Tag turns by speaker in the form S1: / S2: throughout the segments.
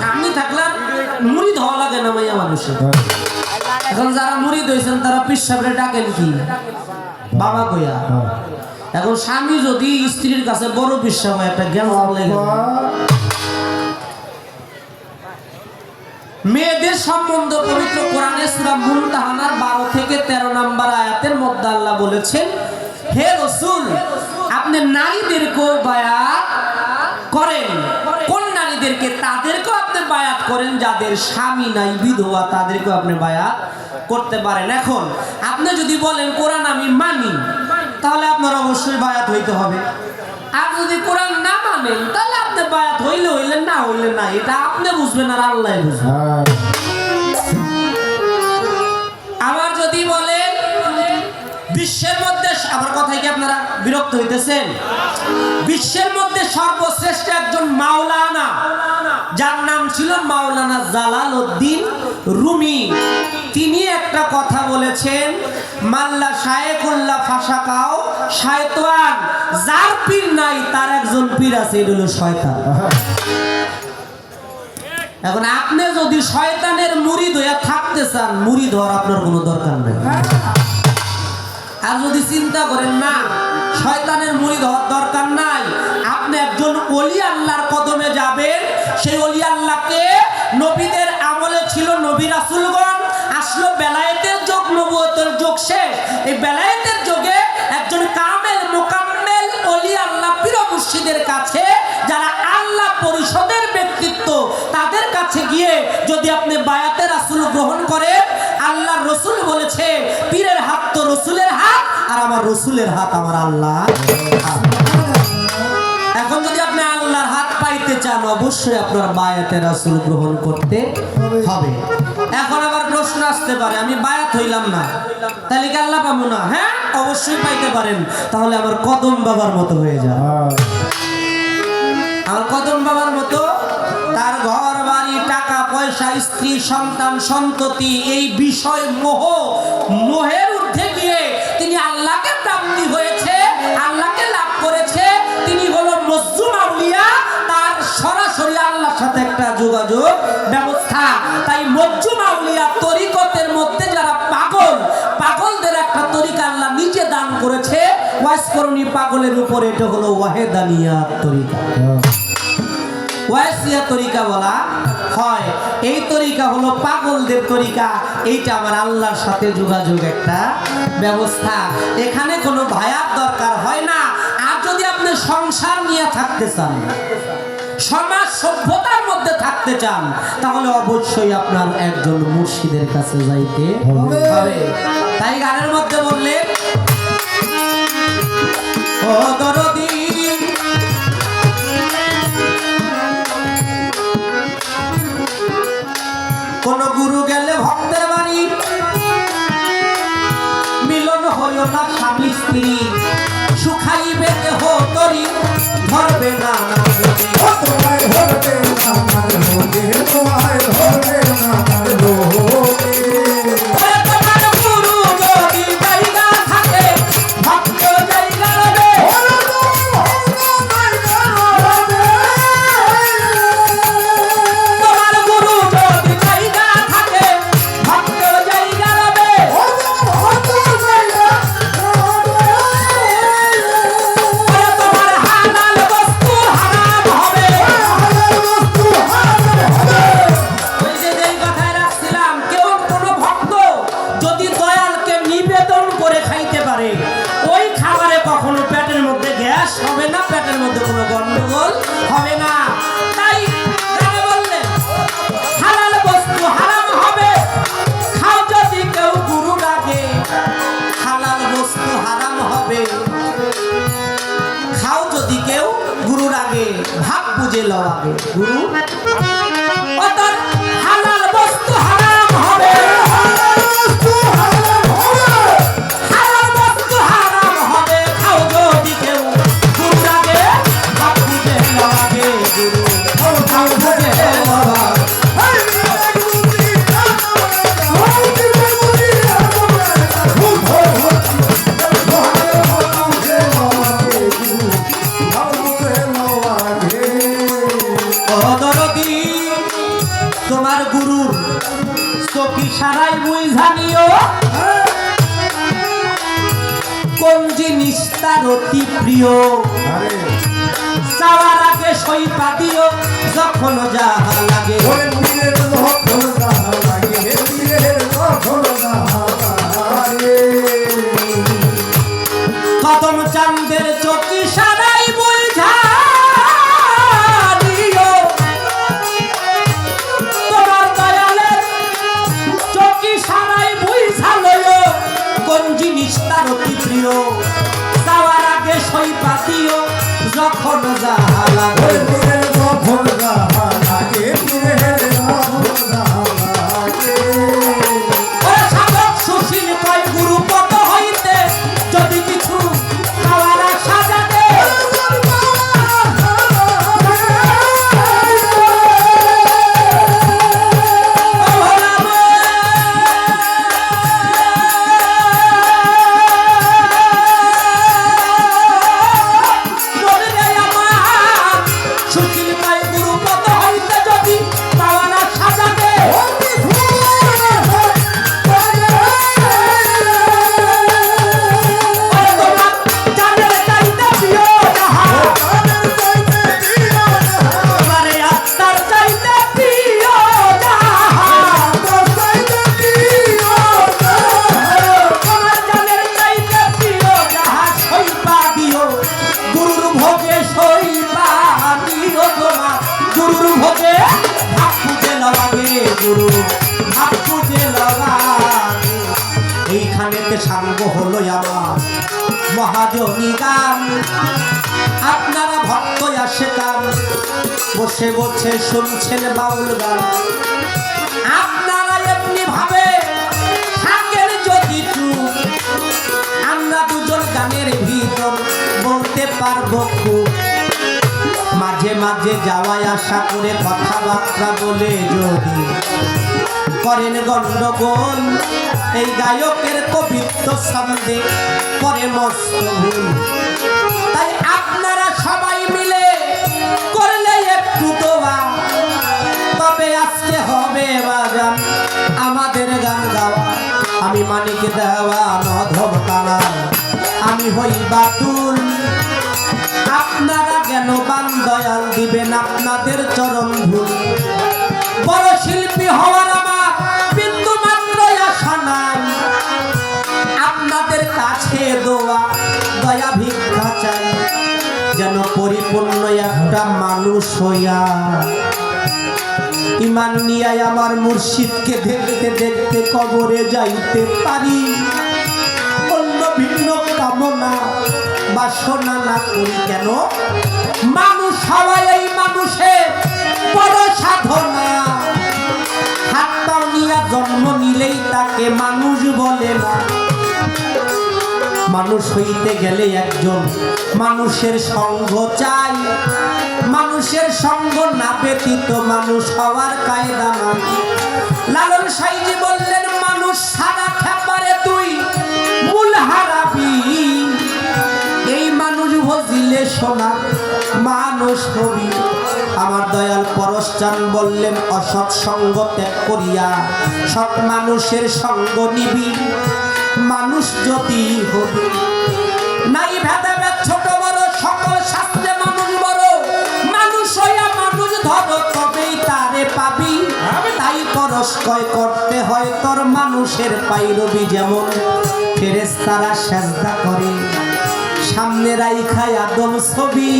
S1: স্বামী থাকলে মুড়ি ধোয়া লাগে না মাইয়া মানুষের এখন যারা মুড়ি দইছেন তারা পিসাবরে ডাকেন কি বাবা কইয়া। এখন স্বামী যদি স্ত্রীর কাছে বড় পিসাব হয়, একটা জ্ঞান লেগে। মেয়েদের সম্বন্ধ পবিত্র কোরআনে সূরা মুনতাহানার 12 থেকে 13 নম্বর আয়াতের মধ্যে আল্লাহ বলেছেন, হে রাসূল, আপনি নারীদেরকেও বায়াত করেন। নারীদেরকে তাদেরকেও আপনি বায়াত করেন, যাদের স্বামী নাই, বিধবা, তাদেরকেও আপনি বায়াত করতে পারেন। এখন আপনি যদি বলেন, কোরআন আমি মানি, তাহলে আপনার অবশ্যই বায়াত হইতে হবে। আর যদি কোরআন না মানেন, তাহলে আপনি বায়াত হইলে হইলেন, না হইলেন না, এটা আপনি বুঝবেন আর আল্লাহ বুঝবেন। বিরক্ত হইতেছেন? বিশ্বের মধ্যে সর্বশ্রেষ্ঠ একজন মাওলানা, যার নাম ছিল মাওলানা জালাল উদ্দিন রুমি। তিনি একটা কথা বলেছেন, মাল্লা শায়েকুল্লাহ ফাঁসাকাও শায়তান, যার পীর নাই, তার একজন পীর আছে এটা হলো শয়তান। এখন আপনি যদি শয়তানের মুড়ি ধোয়া থাকতে চান, মুড়ি ধোয়ার আপনার কোনো দরকার নেই। আর যদি চিন্তা করেন, না শয়তানের মুড়ি ধোয়ার দরকার নাই। আপনি একজন অলি আল্লাহর কদমে যাবেন। সেই অলি আল্লাহকে নবীদের আমলে ছিল নবী রাসুলগণ। আসলো বেলায়েতের যোগ, নবুয়তের যোগ শেষ। এই বেলায়েতের যোগে একজন কামেল, মোকাম্মেল অলি আল্লাহ পীর মুর্শিদের কাছে, যারা আল্লাহ পরিষদের ব্যক্তিত্ব, তাদের কাছে গিয়ে যদি আপনি বায়াতের রাসুল গ্রহণ করেন, আল্লাহর রসুল বলেছে আর আমার রসুলের হাত আমার আল্লাহ এখন যদি আপনি আল্লাহর হাত পাইতে চান, অবশ্যই আপনার বায়াতের রাসুল গ্রহণ করতে হবে। এখন আবার প্রশ্ন আসতে পারে, আমি বায়াত হইলাম না। তাহলে কি আল্লাহ পাবো না? হ্যাঁ অবশ্যই পাইতে পারেন। তাহলে আমার কদম বাবার মতো হয়ে
S2: হ্যাঁ
S1: আমার কদম বাবার মতো, তার ঘর, বাড়ি, টাকা, পয়সা, স্ত্রী, সন্তান, সন্ততি, এই বিষয় মোহ, মোহের ওয়াসকরণী পাগলের উপরে এটা হলো ওয়াহেদানিয়া তরিকা। ওয়াসিয়া তরিকা বলা হয়। এই তরিকা হলো পাগলদের তরিকা। এইটা আমার আল্লাহর সাথে যোগাযোগ একটা ব্যবস্থা। এখানে কোনো ভায়ার দরকার হয় না। আর যদি আপনি সংসার নিয়ে থাকতে চান সমাজ সভ্যতার মধ্যে থাকতে চান তাহলে অবশ্যই আপনার একজন মুর্শিদের কাছে যাইতে
S2: হবে।
S1: হবে। তাই গানের মধ্যে বললে ও দরদি প্রিয় আগে সই পাতিও যখন যাহা লাগে।
S2: যখন যাহা লাগে যখন যাহা লাগে।
S1: কদম চান্দের চকি সারাই বুঝা কোন জিনিস তার অতি প্রিয়? যাওয়ার সই পাতিও যখন যাহা পারব মাঝে মাঝে আশা করে কথাবার্তা বলে যদি করেন গন্ডগোল, এই গায়কের কবিত্ব ছন্দে করে মস্ত ভুল। তাই আপনারা সবাই মিলে করলে একটু দোয়া। তবে আজকে হবে বাজান আমাদের গান গাওয়া। আমি দেওয়া নধব কানা। আমি হই আপনারা কেন বান দয়াল দিবেন আপনাদের চরণ ধুল বড় শিল্পী হওয়ার আমার বিন্দু মাত্র আশা নাই। আপনাদের কাছে দোয়া, দয়া ভিক্ষা চাই, যেন পরিপূর্ণ একটা মানুষ হইয়া। ইমান নিয়ে আমার মুর্শিদকে দেখতে দেখতে কবরে যাইতে পারি। অন্য ভিন্ন কামনা, বাসনা না করি কেন? মানুষ হওয়াই এই মানুষের বড় সাধনা। হাত পাও জন্ম নিলেই তাকে মানুষ বলে না। মানুষ হইতে গেলে একজন মানুষের সঙ্গ চাই। মানুষের সঙ্গ না ব্যতীত মানুষ হওয়ার কায়দা নাই। লালন সাইজি বললেন, মানুষ সারা খেপারে তুই, মূল হারাবি। এই মানুষ ভজিলে সোনা মানুষ হবি আমার দয়াল পরশচান বললেন, অসৎ সঙ্গ ত্যাগ করিয়া সৎ মানুষের সঙ্গ নিবি। মানুষ যদি হবি নাই ভেদাভেদ, ছোট বড়, সকল শাস্ত্রে মানুষ বড়। মানুষ হইয়া মানুষ ধর, তবেই তারে পাবি। তাই পরশ কয় করতে হয়, তোর মানুষের পাইরবি যেমন। ফেরেস্তারা সেজদা করে, সামনে রাইখায় আদম ছবি।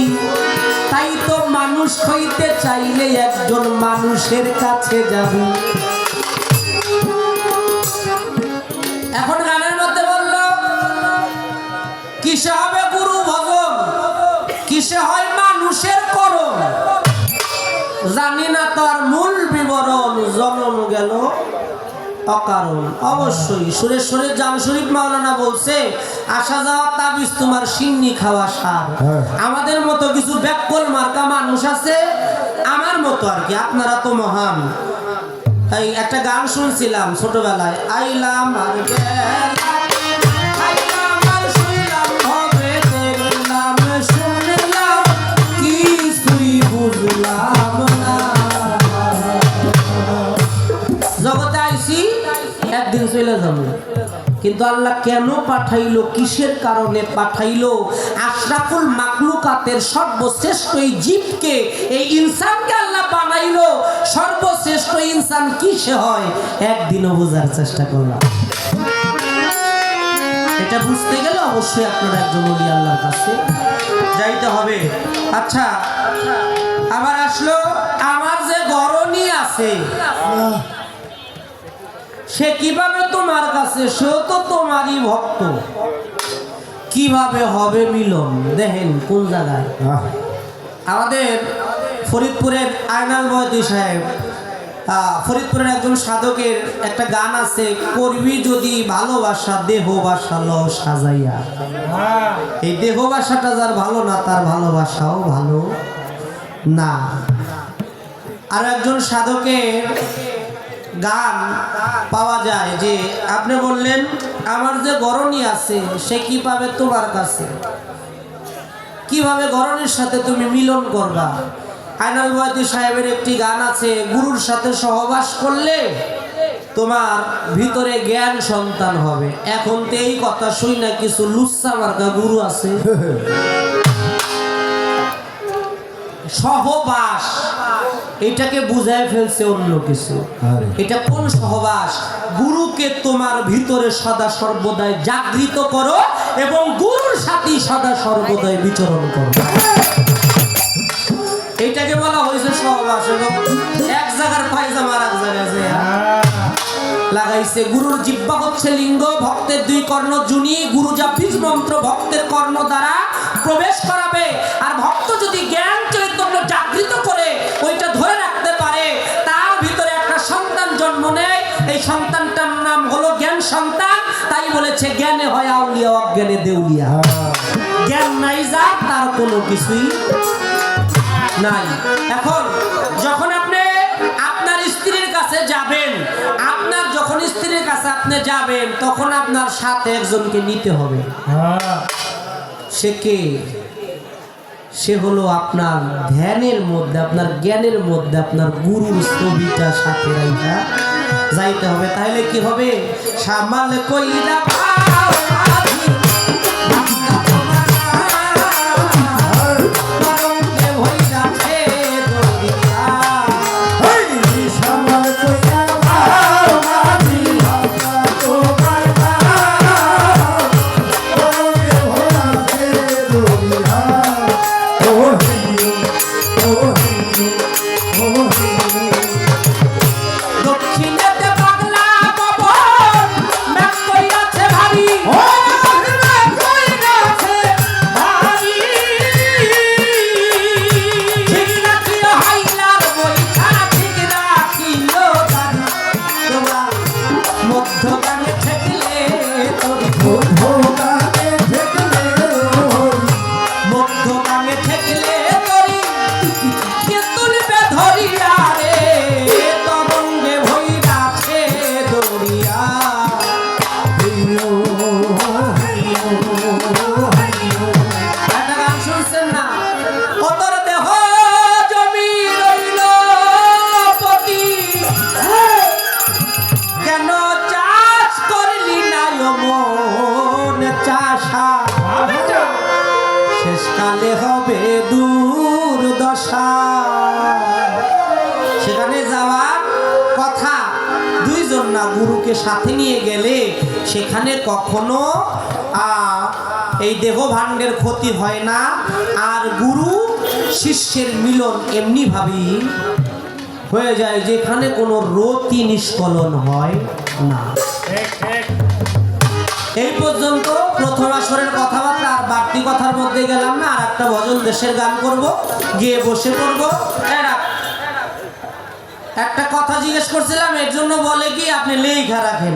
S1: তাই তো মানুষ হইতে চাইলে একজন মানুষের কাছে যাবি। অকারণ। অবশ্যই সুরেশ্বরের জাম শরীফ মাওলানা বলছে আসা যাওয়া তাবিজ তোমার সিন্নি খাওয়া সার।
S2: হ্যাঁ।
S1: আমাদের মতো কিছু ব্যাকল মার্কা মানুষ আছে আমার মতো আর কি আপনারা তো মহান। এই একটা গান শুনছিলাম ছোটবেলায় আইলাম আর গেলাম, কিন্তু আল্লাহ কেন পাঠাইলো? কিসের কারণে পাঠাইলো? আশরাফুল মাকলুকাতের সর্বশ্রেষ্ঠ এই জীবকে, এই ইনসানকে আল্লাহ বানাইলো। সর্বশ্রেষ্ঠ ইনসান কিসে হয়? একদিনও বোঝার চেষ্টা করলাম। এটা বুঝতে গেলে অবশ্যই আপনার একজন অলি আল্লাহর কাছে যাইতে হবে। আচ্ছা আবার আসলো, আমার যে গরণী আছে, সে কীভাবে তোমার কাছে সেও তো তোমারই ভক্ত। কীভাবে হবে মিলন? দেখেন কোন জায়গায়। আমাদের ফরিদপুরের আয়নাল ময়দি সাহেব ফরিদপুরের একজন সাধকের একটা গান আছে, করবি যদি ভালোবাসা দেহ বাসা ল সাজাইয়া। এই দেহ বাসাটা যার ভালো না, তার ভালোবাসাও ভালো না। আর একজন সাধকের গান পাওয়া যায় যে আপনি বললেন আমার যে গরণী আছে সে কি পাবে তোমার কাছে? কীভাবে গরনের সাথে তুমি মিলন করবা? আইনাল ওয়াদি সাহেবের একটি গান আছে গুরুর সাথে সহবাস করলে তোমার ভিতরে জ্ঞান সন্তান হবে। এখন তো এই কথা শুই না কিছু লুচ্ছা মার্কা গুরু আছে। সহবাস। এটাকে বুঝায় ফেলছে অন্য কিছু। এটা কোন সহবাস? গুরুকে তোমার ভিতরে সদা সর্বদাই জাগৃত করো এবং গুরুর সাথে সদা সর্বদাই বিচরণ করো। এটাকে বলা হয়েছে সহবাস এবং এক জায়গার পায়জামা আর এক জায়গায় লাগাইছে। গুরুর জিব্বা হচ্ছে লিঙ্গ ভক্তের দুই কর্ণ জুনি। গুরু যা বীজ মন্ত্র ভক্তের কর্ণ দ্বারা প্রবেশ করাবে। আর ভক্ত যদি জ্ঞান চৈতন্য বলেছে, জ্ঞানে হয় আউলিয়া, অজ্ঞানে দেউলিয়া। জ্ঞান নাই যা, তার কোনো কিছুই নাই। এখন যখন আপনি আপনার স্ত্রীর কাছে যাবেন, আপনার যখন স্ত্রীর কাছে আপনি যাবেন, তখন আপনার সাথে একজনকে নিতে হবে। সে কে? সে হলো আপনার ধ্যানের মধ্যে, আপনার জ্ঞানের মধ্যে, আপনার গুরুর ছবিটা সাথে রাইখা যাইতে হবে তাহলে কি হবে? সামাল কইরা কখনো এই দেহ ভাণ্ডের ক্ষতি হয় না। আর গুরু শিষ্যের মিলন এমনিভাবেই হয়ে যায় যেখানে কোনো রতি নিষ্কলন হয় না। এই পর্যন্ত প্রথম আসরের কথাবার্তা আর বাড়তি কথার মধ্যে গেলাম না আর একটা ভজন দেশের গান করব, গিয়ে বসে পড়ব। একটা কথা জিজ্ঞেস করছিলাম, এর জন্য বলে কি আপনি লেখা রাখেন?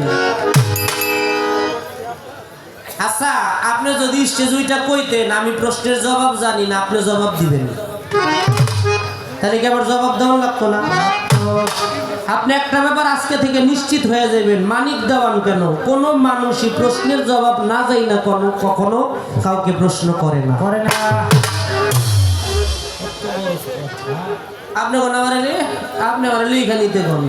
S1: আচ্ছা আপনি যদি স্টেজ উইটা কইতেন আমি প্রশ্নের জবাব জানি না আপনি জবাব দিবেন। তাহলে কি আমার জবাব দেওয়া লাগতো না? আপনি একটা ব্যাপার আজকে থেকে নিশ্চিত হয়ে যাবেন মানিক দেওয়ান কেন? কোন মানুষই প্রশ্নের জবাব না যাই না কোনো কখনো কাউকে প্রশ্ন করে না। করে না। আপনি কোন আমার আপনি আমার লিখা নিতে পারেন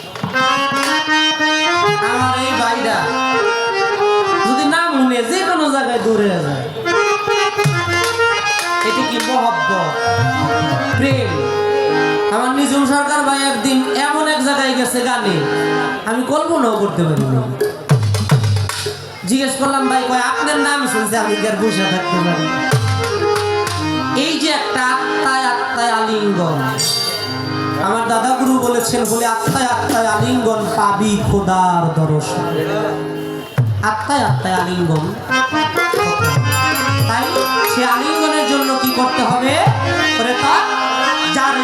S1: আমার এই ভাইরা। যদি না মনে, যে কোনো জায়গায় দূরে যায়। এটি কি মহব্বত? প্রেম। আমার নিজুম সরকার ভাই একদিন এমন এক জায়গায় গেছে গানে। আমি কল্পনাও করতে পারিনি। জিজ্ঞেস করলাম, ভাই, কয়, আপনার নাম শুনছে, আমি আর বসে থাকতে পারি? এই যে একটা আত্মায় আত্মায় আলিঙ্গন। আমার দাদা গুরু বলেছেন, বলে, আত্মায় আত্মায় আলিঙ্গন পাবি খোদার দর্শন। আত্মায় আত্মায় আলিঙ্গন। তাই সে আলিঙ্গনের জন্য কি করতে হবে? যার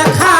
S1: দেখা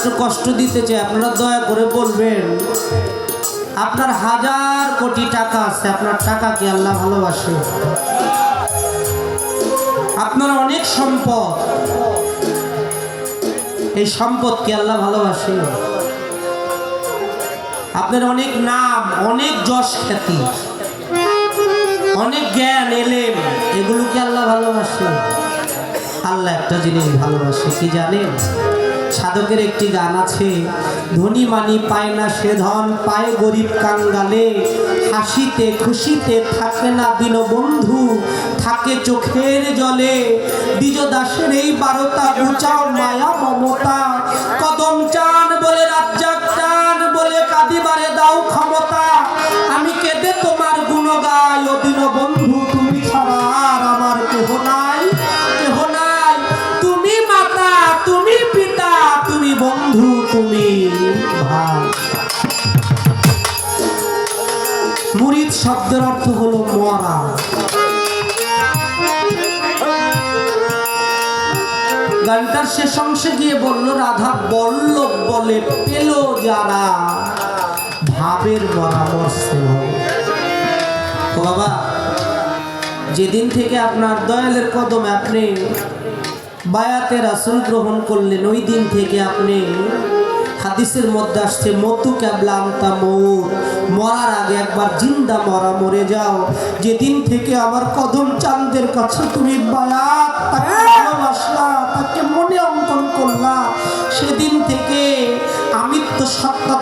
S1: একটু কষ্ট দিতে চাই, আপনারা দয়া করে বলবেন। আপনার হাজার কোটি টাকা আছে, আপনার টাকা কি আল্লাহ ভালোবাসে? আপনার অনেক সম্পদ। এই সম্পদ কি আল্লাহ ভালোবাসে? আপনার অনেক নাম, অনেক যশ খ্যাতি, অনেক জ্ঞান, এলেম, এগুলো কি আল্লাহ ভালোবাসে? আল্লাহ একটা জিনিস ভালোবাসে, কি জানেন? সাধকের একটি গান আছে, ধনী মানি পায় না সে ধন, পায় গরিব কাঙ্গালে। হাসিতে খুশিতে থাকে না দিন বন্ধু থাকে চোখের জলে। দ্বিজ দাসের এই বারোটা গুচাও মায়া মমতা। কদম চান তুমি মুরিদ শব্দের অর্থ হলো মরা। গানটার শেষ অংশে গিয়ে বলল, রাধা বল্লভ বলে পেল যারা, ভাবের মরা মরছে বাবা, যেদিন থেকে আপনার দয়ালের কদমে আপনি বায়াতে রাসুল গ্রহণ করলেন, ওই দিন থেকে আপনি হাদিসের মধ্যে আসছে, মতু ক্যাবলান্তা মৌর মরার আগে একবার জিন্দা মরা মরে যাও। যেদিন থেকে আমার কদম চান্দের কাছে তুমি বায়াত, তাকে মনে অঙ্কন করলা। সেদিন থেকে আমি তো সত্তা